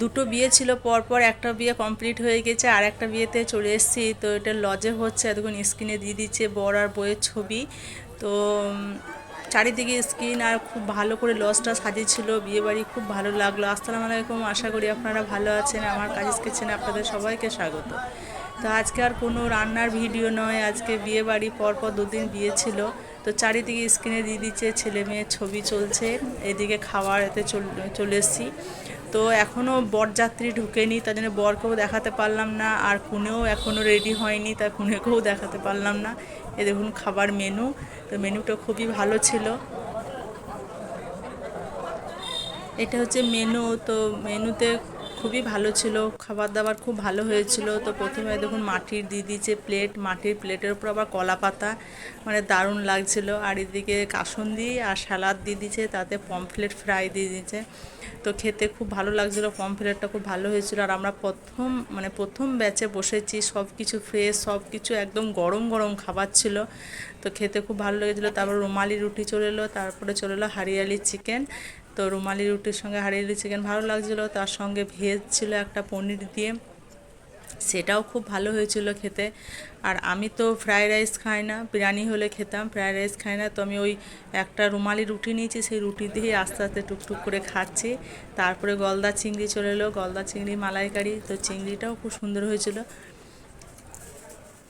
দুটো বিয়ে ছিল পরপর, একটা বিয়ে কমপ্লিট হয়ে গেছে, আর একটা বিয়েতে চলে এসেছি। তো এটা লজে হচ্ছে, এতক্ষণ স্ক্রিনে দিয়ে দিচ্ছে বর আর বইয়ের ছবি। তো চারিদিকে স্ক্রিন আর খুব ভালো করে লজটা সাজিয়েছিল বিয়ে বাড়ি খুব ভালো লাগল। আসসালামু আলাইকুম, আশা করি আপনারা ভালো আছেন। আমার কাজিস কিচেনে আপনাদের সবাইকে স্বাগত। তো আজকে আর কোনো রান্নার ভিডিও নয়, আজকে বিয়ে বাড়ি পরপর দুদিন বিয়ে ছিল। তো চারিদিকে স্ক্রিনে দিয়ে দিচ্ছে ছেলে মেয়ের ছবি চলছে, এদিকে খাওয়ার এতে চল- এসেছি। তো এখনও বরযাত্রী ঢুকেনি, তার জন্য বরকেও দেখাতে পারলাম না, আর কুনেও এখনও রেডি হয়নি, তার কুনেকেও দেখাতে পারলাম না। এ দেখুন খাবার মেনু তো মেনুটা খুবই ভালো ছিল। এটা হচ্ছে মেনু তো মেনুতে খুবই ভালো ছিল খাবার দাবার খুব ভালো হয়েছিল। তো প্রথমে দেখুন মাটির দিয়ে দিয়েছে প্লেট মাটির প্লেটের উপর আবার কলা পাতা মানে দারুণ লাগছিল। আর এদিকে কাসন্দি আর স্যালাদ দিয়ে দিয়েছে তাতে পমফ্লেট ফ্রাই দিয়ে দিয়েছে। তো খেতে খুব ভালো লাগছিল, পমফ্লেটটা খুব ভালো হয়েছিল। আর আমরা প্রথম মানে প্রথম ব্যাচে বসেছি সব কিছু ফ্রেশ সব কিছু একদম গরম গরম খাবার ছিল। তো খেতে খুব ভালো লেগেছিলো। তারপর রুমালি রুটি চলে এলো, তারপরে চলে এলো হারিয়ালি চিকেন তো রুমালি রুটির সঙ্গে হারিয়ালি চিকেন ভালো লাগছিল। তার সঙ্গে ভেজ ছিল একটা পনির দিয়ে। সেটাও খুব ভালো হয়েছিল খেতে। আর আমি তো ফ্রায়েড রাইস খাই না। বিরিয়ানি হলে খেতাম, ফ্রায়েড রাইস খাই না। তো আমি ওই একটা রুমালি রুটি নিয়েছি। সেই রুটি দিয়েই আস্তে আস্তে টুকটুক করে খাচ্ছি। তারপরে গলদা চিংড়ি চলে এলো। গলদা চিংড়ি মালাইকারি। তো চিংড়িটাও খুব সুন্দর হয়েছিল।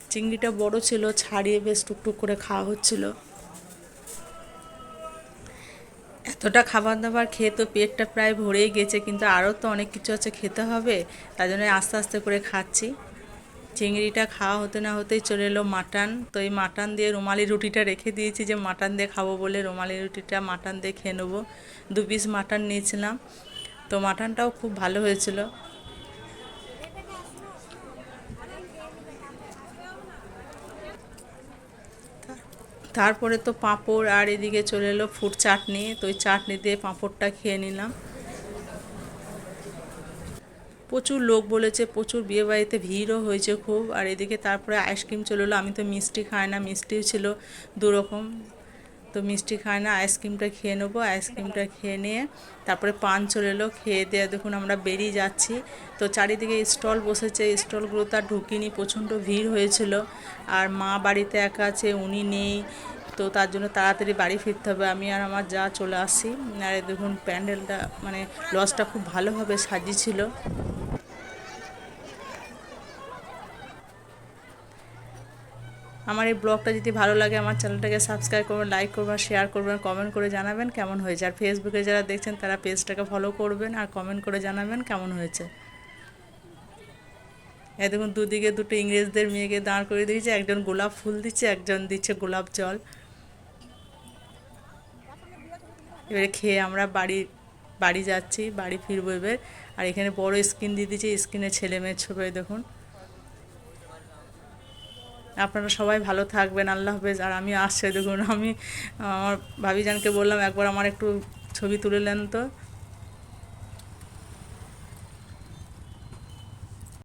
চিংড়িটা বড় ছিল। ছাড়িয়ে বেশ টুকটুক করে খাওয়া হচ্ছিল। এতটা খাবার দাবার খেয়ে তো পেটটা প্রায় ভরেই গেছে, কিন্তু আরও তো অনেক কিছু আছে খেতে হবে তাই জন্য আস্তে আস্তে করে খাচ্ছি। চিংড়িটা খাওয়া হতে না হতেই চলে এলো মাটন, তো এই মাটন দিয়ে রুমালি রুটিটা রেখে দিয়েছি যে মাটন দিয়ে খাব বলে রুমালি রুটিটা মাটন দিয়ে খেয়ে নেব। দু পিস মাটন নিয়েছিলাম, তো মাটনটাও খুব ভালো হয়েছিল। তারপরে তো পাঁপড় আর এদিকে চলে এলো ফুড চাটনি। তো ওই চাটনি দিয়ে পাঁপড়টা খেয়ে নিলাম। প্রচুর লোক বলেছে, প্রচুর বিয়েবাড়িতে ভিড়ও হয়েছে খুব। আর এদিকে তারপরে আইসক্রিম চলে এলো। আমি তো মিষ্টি খাই না, মিষ্টিও ছিল দু রকম তো মিষ্টি খায় না আইসক্রিমটা খেয়ে নেব আইসক্রিমটা খেয়ে নিয়ে তারপরে পান চলে এলো, খেয়ে দিয়ে দেখুন আমরা বেরিয়ে যাচ্ছি। তো চারিদিকে স্টল বসেছে, স্টলগুলো তার ঢুকিনি, প্রচণ্ড ভিড় হয়েছিল। আর মা বাড়িতে একা আছে, উনি নেই, তো তার জন্য তাড়াতাড়ি বাড়ি ফিরতে হবে। আমি আর আমার যা চলে আসি। আর দেখুন, প্যান্ডেলটা মানে লজটা খুব ভালোভাবে সাজিয়েছিল। আমার এই ব্লগটা যদি ভালো লাগে, আমার চ্যানেলটাকে সাবস্ক্রাইব করবেন লাইক করবেন শেয়ার করবেন কমেন্ট করে জানাবেন কেমন হয়েছে। আর ফেসবুকে যারা দেখছেন, তারা পেজটাকে ফলো করবেন আর কমেন্ট করে জানাবেন কেমন হয়েছে। এই দেখুন, দুদিকে দুটো ইংরেজদের মেয়েকে দাঁড় করে দিয়েছে, একজন গোলাপ ফুল দিচ্ছে, একজন দিচ্ছে গোলাপ জল। এবারে খেয়ে আমরা বাড়ি বাড়ি যাচ্ছি, বাড়ি ফিরবো এবার। আর এখানে বড় স্ক্রিন দিয়ে দিয়েছে স্ক্রিনে ছেলে মেয়ের ছবি দেখুন। আপনারা সবাই ভালো থাকবেন, আল্লাহ হাফেজ। আর আমি আসছে, দেখুন, আমি আমার ভাবিজানকে বললাম, একবার আমার একটু ছবি তুলে নেন তো।